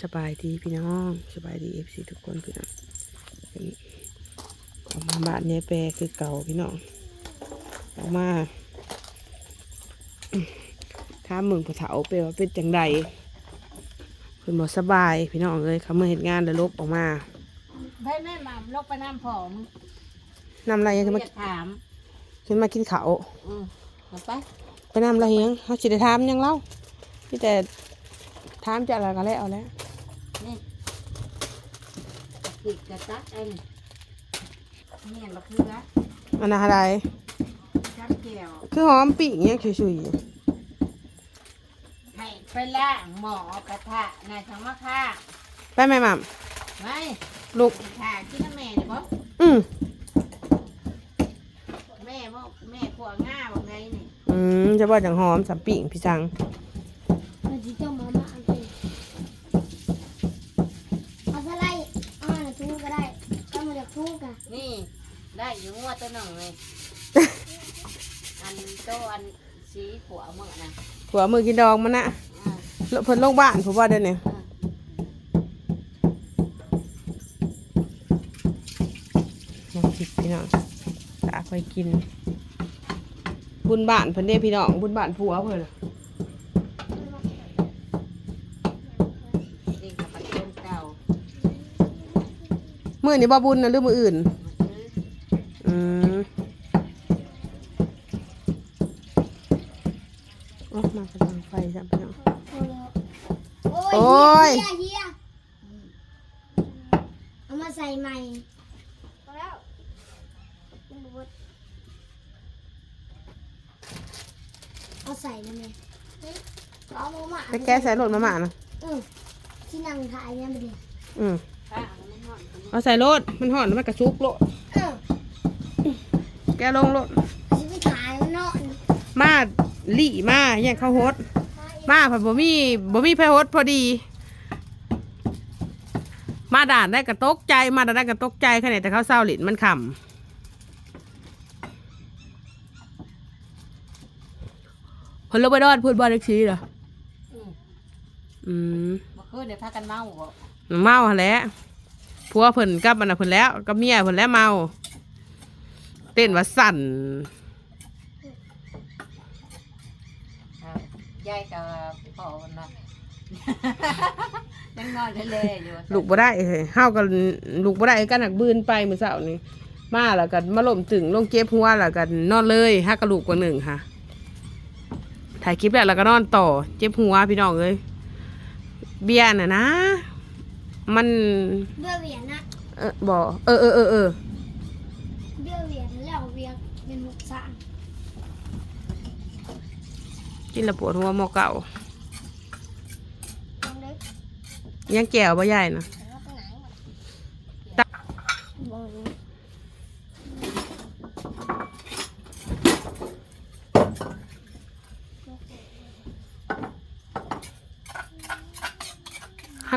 สบายดีพี่น้องสบายดีเอฟซีทุกคนพี่น้องนี่ออกมาบ้านยายแปรคือเก่าพี่น้องออกมาถ้ามเมืองผู้เฒ่าไปว่าเป็นจังใดเพิ่นบ่สบายพี่น้องเลยเขามาเฮ็ดงานแล้วลบออกมาให้แม่มาลกไปน้ำผอมนำอะไรยังขึ้นมาอยากถามขึ้นมากินข้าวอืมเอาไปไปนำอะไรยังเขาสิได้ถามหยังเล่าพี่แต่ ถามจะอะไรก็แล้วเอาแล้วนี่กิดกระตักไอ้นี่เนี่ยมะเขืออันนั้นอะไรช้ำเกี่ยวคือหอมปีกเนี่ยชุยให้ไปล่างหมอกระทะนายทางมะค่าๆไปไหมหม่ไม่ำลูกถ่ากินน้ำแม่เนี่ยบ่อืมแม่บ่แม่ขวง่าบอกไงนี่ อืมจะบอกจังหอมสัมปีกพี่จัง มันจะต้มมาม่าอันนี้เอาสไลด์เอาหนึ่งทุ่ก็ได้ก็มาจากทุ่กัน นี่ ได้อยู่งัวตัวหนึ่งเลยอันโตอันสีขวมึงอะนะผัวมือกินดองมันนะอ่าเพิ่นลงบ้านผมว่าเดี๋ยวนี้อ่ามาคิดพี่น้องตาไปกิน บุญบ้านเพิ่นเด้พี่น้องบุญบ้านผัวเพิ่นน่ะนี่กับปัจจุบันเก่ามื้อนี้บ่บุญนะหรือมื้ออื่น มาซื้อ อืมโอ้มากระดังไฟจ้ะพี่น้อง โอ้ โอ้ย เฮียเฮียเอามาใส่ใหม่พอแล้ว เอาใส่ได้ไหมเอามาม่าไปแก้ใส่รถมาม่านะเออที่นั่งถ่ายเนี่ยมันดีอืมป้าเอาน้ำมันคนนี้เอาใส่รถมันห่อนแล้วมันกระชุกโลดเออแกลงรถจะไปถ่ายมันเนาะมาหลี่มาอย่างเข้าโฮดมาผัดบ่มีบ่มีไพโฮดพอดี มาด่านได้กระตกใจมาด่านได้กระตกใจแค่ไหนแต่เขาเศร้าหลินมันขำ เพนลงไปดอนพูดบอลเล็กชีเหรออืมอืมบ่คือเดี๋ยวพากันเมาบ่เมาหั่นแหล้วผัวเพิ่นกับมันน่ะเพิ่นแล้วกับเมียเพิ่นแล้วเมา เต้นว่าสั่นครับยายกับพ่อคนน่ะยังนอนเล่ๆอยู่ลูกบ่ได้เฮ้ยเฮาก็ลูกบ่ได้กันหักบืนไปมื้อเช้านี้มาแล้วก็มาล้มตึงลงเจ็บหัวแล้วก็นอนเลยฮักกระลูกกว่าหนึ่งค่ะ ถ่ายคลิปแล้วแล้วก็นอนต่อ เจ็บหัวพี่น้องเอ้ยเบียร์น่ะนะ มันเบี้ยเหวียนนะเออบ่เออเออเออเออเบี้ยเหวียนแล้วเวียนเป็นหกสามกินแล้วปวดหัวหมอเก่าตรงเล็กยังแก้วบ่ใหญ่นะแล้วตรงไหนตะ บอกเลย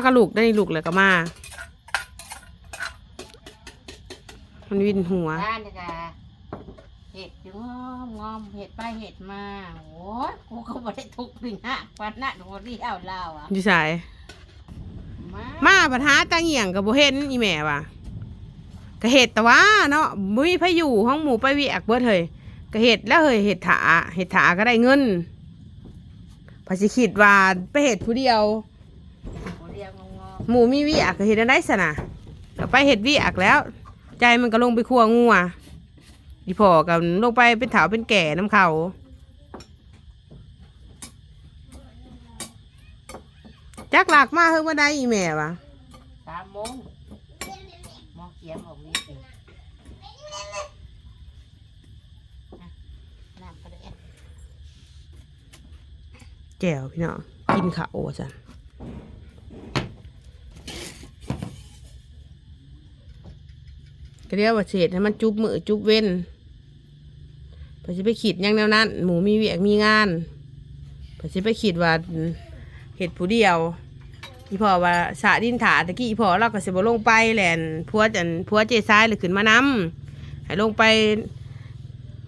ฮักกระลูกได้ลูกแล้วก็มา มันวินหัว บ้านนี่ก็เห็ดอยู่งอมงอมเห็ดไปเห็ดมาโอ้ยกูก็บ่ได้ทุกข์นี่ฮะวันนั้นโหที่เอาเล่าอะอยู่สาย มามาปัญหาตาเหี่ยงกับโบเห็นอีแม่ว่ะก็เห็ดแต่ว่าเนาะบุ้ยพาอยู่ห้องหมูไปเวียกเบิดเฮยก็เห็ดแล้วเฮยเห็ดถาเห็ดถาก็ได้เงินพอสิคิดว่าไปเห็ดผู้เดียว โหเรียงงอม หมูมีเวียกก็เห็ดได้สนะก็ไปเห็ดเวียกแล้ว ใจมันก็ลงไปคั่วงัวดีพอกับลงไปเป็นเถาเป็นแก่น้ำเขาจักหลักมาเฮ้ยว่าได้อีแม่วะสามโมงมองเขียงของนี้สิอะน้ำก็ได้แก้วพี่น้องกินข้าวจ้ะ ก็เรียกว่าเศษให้มันจุบมือจุบเว้นพอจะไปขีดยังแนวนั้น หมูมีเวียกมีงานพอจะไปขีดว่าเห็ดผู้เดียว อีพอว่าสาดินถาตะกี้อีพอเราก็สิบลงไปแหลนพัวจันพัวเจซ้ายหรือขึ้นมาน้ำให้ลงไป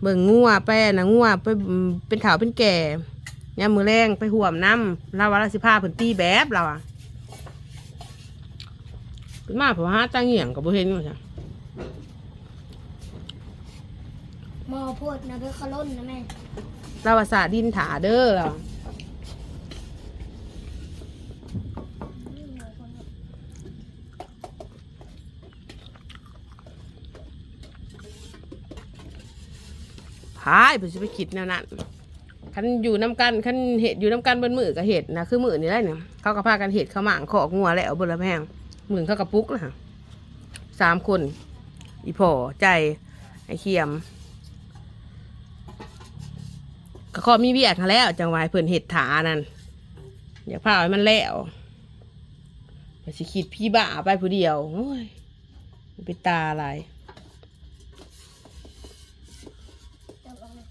เบิ่งงัวไปนะงัวไปเป็นเถาเป็นแก่ยามมือแรงไปห่วมน้ำเราว่าเราสิพาเพิ่นตีแบบเราอะขึ้นมาเพราะหาตังเหี่ยงกับบ่เห็นว่าจ้ะ มอโพดนะเพื่อเขาล้นนะแม่เราว่าสาดินถาเด้อเราพายเพิ่นสิไปคิดแนวนั้นคันอยู่น้ำกันคันเห็ดอยู่น้ำกันบนมือกับเห็ดนะคือมือนี่ได้เนี่ยเขาก็พากันเห็ดเขาหมางขอกงัวแล้วบนละแพงมือเขากระปุกนะสามคน อีพ่อใจ ไอ้เขียมก็ขอมีเบียกแล้วจังหวายเพื่อนเห็ดถานั่นอยากพาไว้มันแล้วไปสิขิดพี่บ้าไปผู้เดียวโอ้ยมันเป็นตาอะไร เดี๋ยวเอาเลย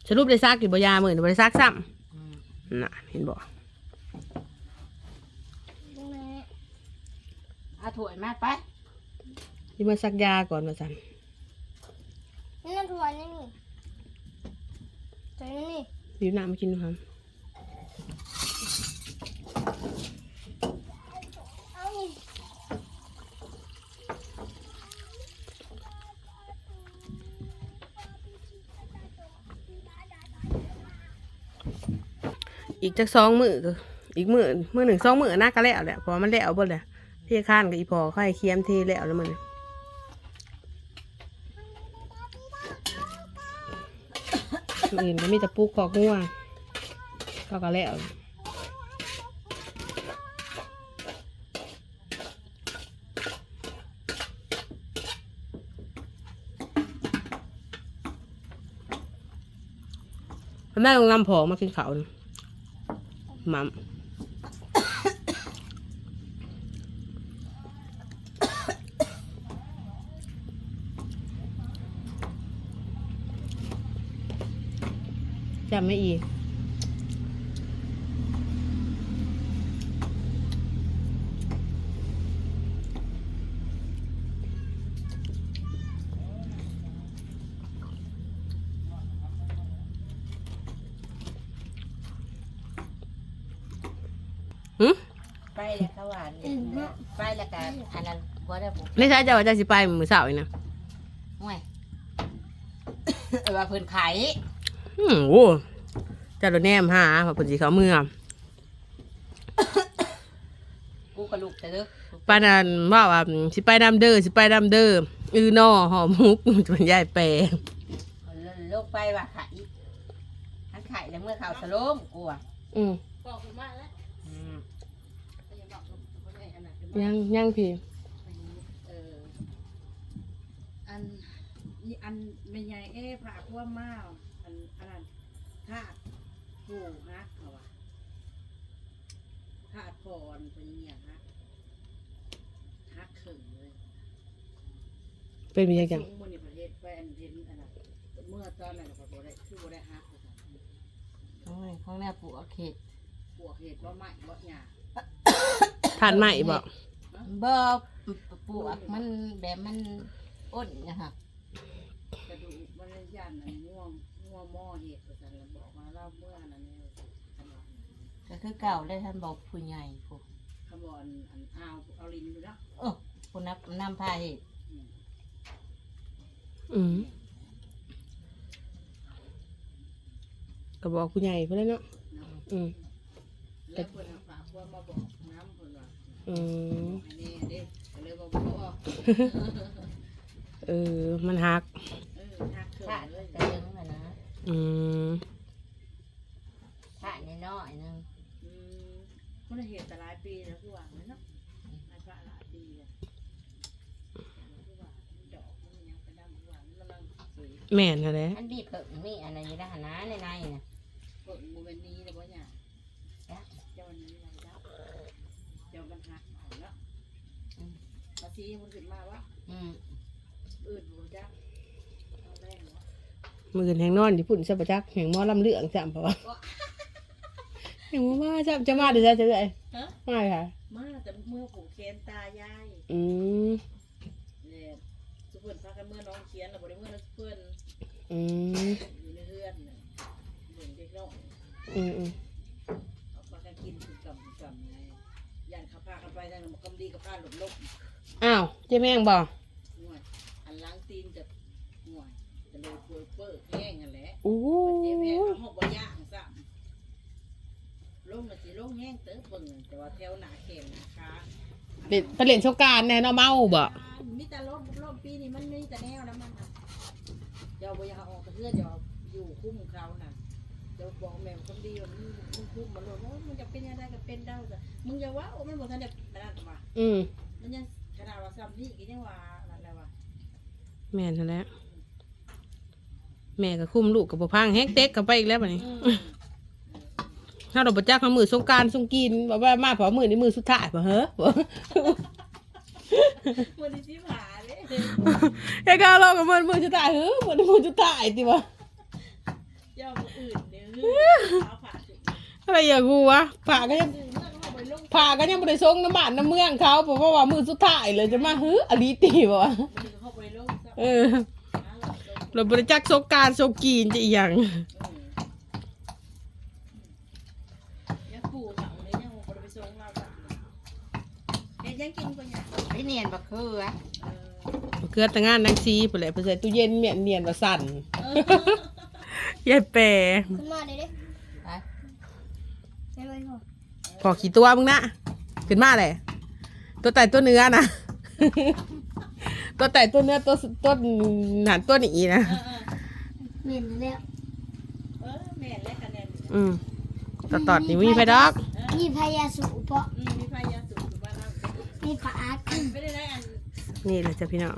ส รุปได้ซักอยู่บ่ยาเหมือนบ่ได้ซักซ้อืมำน่ะเห็นบ่ตรงนี้เอาถ้วยมาไปที่มาซักยาก่อนมาสั่นนี่น้ำถั่วนี่นี่ใส่นี่นี่อยู่น้ำมากินดูครับ อีกจักสองมืออีกมือมือหนึ่งสองมือน่าก็แล้วแหละเพอมันแล้วเบ่เลยที่ข้านกับอีพอค่อยเคียมทีแล้วแล้วมันมื้ออื่นก็มีแต่ปลูกอกงัวก็ก็แล้วแม่ลงนำผองมากินข้าวนี่ห มัมจำไม่อีก หึ ไป แล้วก็หวานไปแล้วก็อันนั้นบ่ได้บุกไม่ใช่เจ้าว่าเจ้าสิไปมือเสาร์อีกนะห่วยเออว่าเพิ่นขายอืมโอ้เจ้าโดนแนมหาว่าเพิ่นสิเขาเมืองกูกับลูกแต่เด้อปานนั้นว่าว่าสิไปดำเด้อสิไปดำเด้ออือนอหอมมุกมันยายแปลงลงไปว่าขายอันขายแล้วเมื่อข่าวสโลมกูอะอืมอืม ยังยังพี่เอออันนี่อันไม่ใหญ่เอ้ผ่าขั้วมาอันอันนั้นธาตุผู้ฮักเขาอะธาตุก่อนเป็นอย่างฮักฮักขึงเลยเป็นมีจังจังช่วงมื้อนี้ประเทศไปอันเห็นอันนั้นเมื่อตอนนั้นก็บ่ได้คือบ่ได้ฮักเลยค่ะโอ้ยของแม่ปลูกเอาเขตปวกเห็ดบ่ไหม้บ่หยาทานใหม่บอก บ่ปลูกมันแบบมันอ้นนะคะกระดูกมันยันอันง่วงง่วงหม้อเห็ดว่าซั่นแล้วบอกมาเล่าเมื่อนั้นเนี่ยขนาดนั้นก็คือเก่าได้ท่านบอกผู้ใหญ่ผู้ขบอนอันอ้าวเอาลินอยู่แล้วเออผู้นับนำพาเหตุอืมก็บอกคุณใหญ่เพื่อนเนาะอืมแล้วเพิ่นเอาฝากพวกมาบอกน้ำเพิ่นว่า อืมอันนี้เด้ก็เลยบอกว่าเออ มันหักเออทักเถิถ้าดเลยกระยังอะนะอืมถ้าน้อยๆนึงอืมมันเห็นแต่หลายปีแล้วคือว่าเนาะหลายพระหลายปีแล้วคือว่าดอกมันยังกระดังคือว่ามันกำลังสวยแม่นอะไรอันบีเพิ่งมีอันนี้นะนะในในๆน่ะเปิดโมเมนต์นี้แล้วบ่เนี่ยเจ้าวันนี้อะไรแล้วเจ้ามันหักเอาเนาะ มาซีมันขึ้นมาว่าอืมอื่นบ่จ้ะเอาแรงเนาะมือแห่งนอนญี่ปุ่นสับปะจักแห่งหมอลำเลืองจำปะวะแห่งหมอว่าจำจะมาเดี๋ยวจะเจอไอ้ฮะไม่ค่ะ มาแต่เมื่อผูกแขนตายายอืมเนี่ยทุกคนพากันกันเมื่อน้องเขียนเราบ่ได้เมื่อน้องเพื่อนอืมอยู่ในเรือนน่ะเด็กเด็กน้องอืมอืมเอาปลากันกินคือกำคือกำไงย่านเขาพากันไปทางนั้นกำดีกับพาหลบลบ อ้าวเจ๊แม่งบ่ห่วยอันล้างตีนจะห่วยจะเลยป่วยเปื้อแห้งกันแหละอู้เจ๊แม่เอาหมกบ่ย่างซ้ำลงน่ะสิลงแห้งเติบเบิ่งแต่ว่าแถวหน้าแข้งหน้าขาเล่นไปเล่นสงกรารแน่เนาะเมาบ่มีแต่ลมลมปีนี้มันมีแต่แนวน้ำมันน่ะเดี๋ยวบ่อยากเอาออกกระเทือนเดี๋ยวอยู่คุ้มเขาน่ะเดี๋ยวบอกแม่คนดีว่ามึงมึงคุ้มมาโลดโอ้ยมึงจะเป็นยังไงก็เป็นได้จ้ะมึงอย่าว่าโอ้มันบ่ทันได้นั่นว่าอืมมันยัง ขนาดว่าซ้ำนี่ก็ยังว่าอะไรวะแม่นนั่นแหละแม่ก็คุมลูกกับบ่พังแฮกเต็กกับไปอีกแล้วบัดนี้ อืมถ้าเราบ่จักมามือสงกรารสงกินบอกว่ามาพอมือนี้มือสุดท้ายบ่เฮ้อบ่มือที่ชิบหายเลยไอ้ก้าวเรากับมือมือสุดท้ายเฮ้อมือนี้มือสุดท้ายติวะย่อมืออื่นเนี่ยเอาผ่าสิอะไรอย่างกูวะผ่าก็ยัง ผ่าก็ยังบ่ได้ส่งน้ำบ้านน้ำเมืองเขาเพราะว่ามือสุดท้ายเลยจะมาเฮ้ออลีติบ่วะมือเขาไปลงซะเออหาหลับลงเราบ่ได้จักสงกรารสงกินจะอีหยังอืมยังปู่เขาเลยยังบ่ได้ไปส่งเราจ้ะเฮ็ดยังกินก็ยังไอเนียนบักคืออะเออเกลือแต่งานนางซีพุ่นแหละไปใส่ตู้เย็นเมียนเนียนว่าสั่นเออยายแปรขึ้นมาเลยเด้ไปไม่ไม่พอ พอขี่ตัวมึงนะขึ้นมาเลยตัวแต่ตัวเนื้อนะตัวแต่ตัวเนื้อตัวตัวหนานตัวหนีนะเออเออเวียนแล้วเออแม่นและคะแนนอืมตอดตอดนี่มีไฟดอกมีพยาสูบเพาะมีพายาสูบอยู่บ้านเรามีผาอาดไม่ได้ได้อันนี่แหละจ้ะพี่น้อง